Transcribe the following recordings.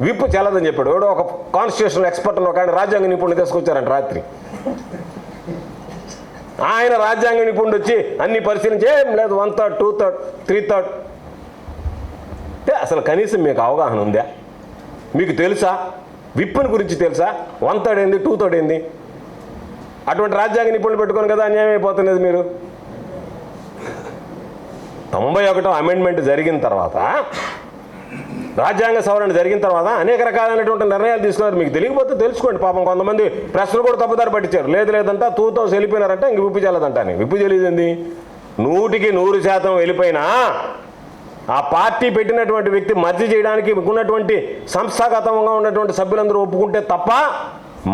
విప్పు చెల్లదని చెప్పాడు. ఎవడో ఒక కాన్స్టిట్యూషన్ ఎక్స్పర్ట్ ఒక ఆయన రాజ్యాంగ నిపుణుడు తీసుకొచ్చారంట రాత్రి. ఆయన రాజ్యాంగ నిపుణుడు వచ్చి అన్ని పరిశీలించి ఏం లేదు one third two third three third అంటే అసలు కనీసం మీకు అవగాహన ఉందా? మీకు తెలుసా? విప్పుని గురించి తెలుసా? వన్ థర్డ్ ఏంది టూ థర్డ్ ఏంది? అటువంటి రాజ్యాంగ నిపుణులు పెట్టుకొని కదా అన్యాయం అయిపోతున్నది మీరు. తొంభై ఒకటో అమెండ్మెంట్ జరిగిన తర్వాత రాజ్యాంగ సవరణ జరిగిన తర్వాత అనేక రకాలైనటువంటి నిర్ణయాలు తీసుకున్నారు. మీకు తెలియకపోతే తెలుసుకోండి. పాపం కొంతమంది ప్రశ్నలు కూడా తప్పుదారి పట్టించారు. లేదు లేదంట తూతో వెళ్ళిపోయినారంటే ఇంక విప్పు చెల్లదంట అని. విప్పు తెలియదండి నూటికి నూరు శాతం వెళ్ళిపోయినా ఆ పార్టీ పెట్టినటువంటి వ్యక్తి మర్జీ చేయడానికి ఉన్నటువంటి సంస్థాగతంగా ఉన్నటువంటి సభ్యులందరూ ఒప్పుకుంటే తప్ప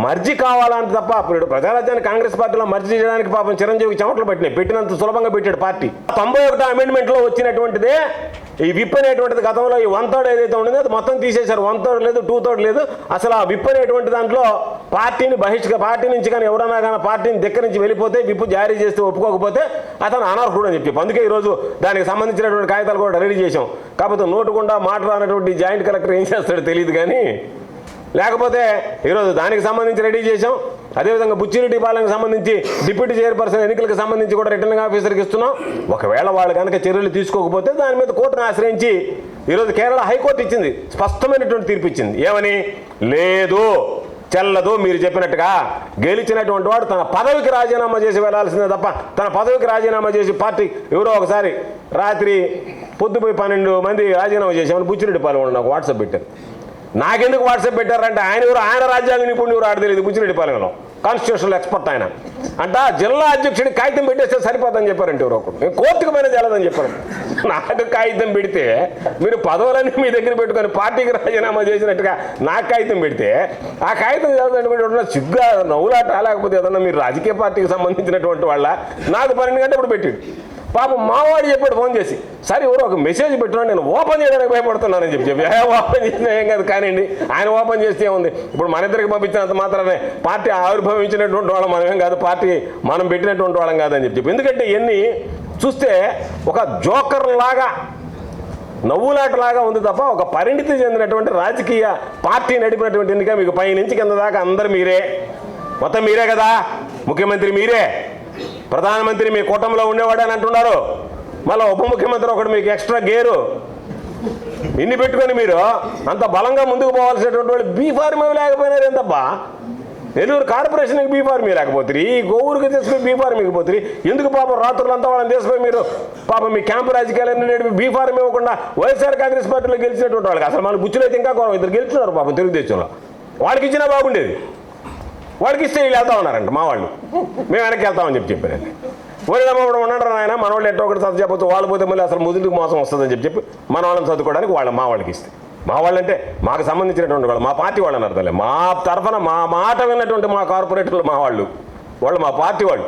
మర్జీ కావాలంటే తప్ప ఇప్పుడు ప్రజారాజ్యాన్ని కాంగ్రెస్ పార్టీలో మర్జీ చేయడానికి పాపం చిరంజీవికి చెమటలు పెట్టినాయి. పెట్టినంత సులభంగా పెట్టాడు పార్టీ. తొంభై ఒకటో అమెండ్మెంట్లో వచ్చినటువంటిదే ఈ విప్ అనేటువంటిది గతంలో ఈ వన్ థర్డ్ ఏదైతే ఉండదో అది మొత్తం తీసేశారు. వన్ థర్డ్ లేదు టూ థర్డ్ లేదు. అసలు ఆ విప్ అనేటువంటి దాంట్లో పార్టీని బహిష్క పార్టీ నుంచి కానీ ఎవరన్నా కానీ పార్టీని దగ్గర నుంచి వెళ్ళిపోతే విప్ జారీ చేస్తే ఒప్పుకోకపోతే అతను అనర్హుడు అని చెప్పి అందుకే ఈరోజు దానికి సంబంధించినటువంటి కాగితాలు కూడా రెడీ చేశాం. కాకపోతే నోటుకుండా మాట్లాడినటువంటి జాయింట్ కలెక్టర్ ఏం చేస్తాడో తెలియదు కానీ లేకపోతే ఈరోజు దానికి సంబంధించి రెడీ చేశాం. అదేవిధంగా బుచ్చిరెడ్డి పాలనకు సంబంధించి డిప్యూటీ చైర్పర్సన్ ఎన్నికలకు సంబంధించి కూడా రిటర్నింగ్ ఆఫీసర్కి ఇస్తున్నాం. ఒకవేళ వాళ్ళు కనుక చర్యలు తీసుకోకపోతే దాని మీద కోర్టును ఆశ్రయించి ఈరోజు కేరళ హైకోర్టు ఇచ్చింది. స్పష్టమైనటువంటి తీర్పు ఇచ్చింది. ఏమని? లేదు. చెల్లదు మీరు చెప్పినట్టుగా గెలిచినటువంటి వాడు తన పదవికి రాజీనామా చేసి వెళ్ళాల్సిందే తప్ప తన పదవికి రాజీనామా చేసి పార్టీ ఎవరో ఒకసారి రాత్రి పొద్దుపోయి పన్నెండు మంది రాజీనామా చేసామని బుచ్చిరెడ్డి పాలన నాకు వాట్సాప్ పెట్టారు. నాకెందుకు వాట్సాప్ పెట్టారంటే ఆయన ఎవరు? ఆయన రాజ్యాంగ నిపుణుడు ఎవరు? ఆడ తెలియదు. బుచ్చిరెడ్డి పాలెంలో కాన్స్టిట్యూషనల్ ఎక్స్పర్ట్ ఆయన. అంట జిల్లా అధ్యక్షుడి కాగితం పెట్టేస్తే సరిపోదని చెప్పారంటే ఎవరు ఒకరు. నేను కోర్టుకు పైన చేయాలని చెప్పారు. నాకు కాగితం పెడితే మీరు పదవులన్నీ మీ దగ్గర పెట్టుకొని పార్టీకి రాజీనామా చేసినట్టుగా నాకు కాగితం పెడితే ఆ కాగితం చదవడానికి సిగ్గా నవ్వులాట లేకపోతే ఏదన్నా మీరు రాజకీయ పార్టీకి సంబంధించినటువంటి వాళ్ళ నాకు పన్నెండు గంట ఇప్పుడు పెట్టాడు. పాపం మావాడు చెప్పాడు ఫోన్ చేసి సరే ఎవరో ఒక మెసేజ్ పెట్టినా నేను ఓపెన్ చేయడానికి భయపడుతున్నానని చెప్పి చెప్పి. ఓపెన్ చేసినా ఏం కాదు కానివ్వండి ఆయన ఓపెన్ చేస్తే ఉంది ఇప్పుడు మన ఇద్దరికి పంపించినంత మాత్రమే పార్టీ ఆవిర్భవించినటువంటి వాళ్ళం మనమేం కాదు పార్టీ మనం పెట్టినటువంటి వాళ్ళం కాదని చెప్పి చెప్పి. ఎందుకంటే ఇవన్నీ చూస్తే ఒక జోకర్ లాగా నవ్వులాటలాగా ఉంది తప్ప ఒక పరిణితి చెందినటువంటి రాజకీయ పార్టీ నడిపినటువంటి ఎన్నిక మీకు పై నుంచి కింద దాకా అందరు మీరే. మొత్తం మీరే కదా? ముఖ్యమంత్రి మీరే. ప్రధానమంత్రి మీ కూటమిలో ఉండేవాడు అని అంటున్నారు. మళ్ళీ ఉప ముఖ్యమంత్రి ఒకడు మీకు ఎక్స్ట్రా గేరు. ఇన్ని పెట్టుకొని మీరు అంత బలంగా ముందుకు పోవాల్సినటువంటి వాళ్ళు బీ ఫార్మ్ లేకపోయినారు ఎంతబ్బా? నెల్లూరు కార్పొరేషన్కి బీ ఫార్మీ లేకపోతే ఈ గోవురికి తీసుకుని బీ ఫార్మ్ ఇకపోతే ఎందుకు పాపం రాత్రులంతా వాళ్ళని తీసుకుని మీరు పాపం మీ క్యాంపు రాజకీయాలన్నీ నేడిని బీఫార్మ్ ఇవ్వకుండా వైఎస్ఆర్ కాంగ్రెస్ పార్టీలో గెలిచినటువంటి వాళ్ళకి అసలు మన బుచ్చులైతే ఇంకా గౌరవం ఇద్దరు గెలిచినారు పాపం తెలుగుదేశంలో. వాళ్ళకి ఇచ్చినా బాగుండేది. వాళ్ళకి ఇస్తే వీళ్ళు వెళ్తా ఉన్నారంట మా వాళ్ళు. మేము వెనక్కి వెళ్తామని చెప్పి చెప్పారండి ఓడిదమ్మ కూడా ఉన్నాడు ఆయన మన వాళ్ళు ఎట్టో ఒకటి చదువు చెప్పొచ్చు వాళ్ళు పోతే మళ్ళీ అసలు ముదులకు మోసం వస్తుందని చెప్పి చెప్పి మన వాళ్ళని చదువుకోవడానికి వాళ్ళ మా వాళ్ళకి ఇస్తే. మా వాళ్ళంటే మాకు సంబంధించినటువంటి వాళ్ళు మా పార్టీ వాళ్ళు అన్నారు మా తరఫున మా మాట విన్నటువంటి మా కార్పొరేటర్లు మా వాళ్ళు. వాళ్ళు మా పార్టీ వాళ్ళు.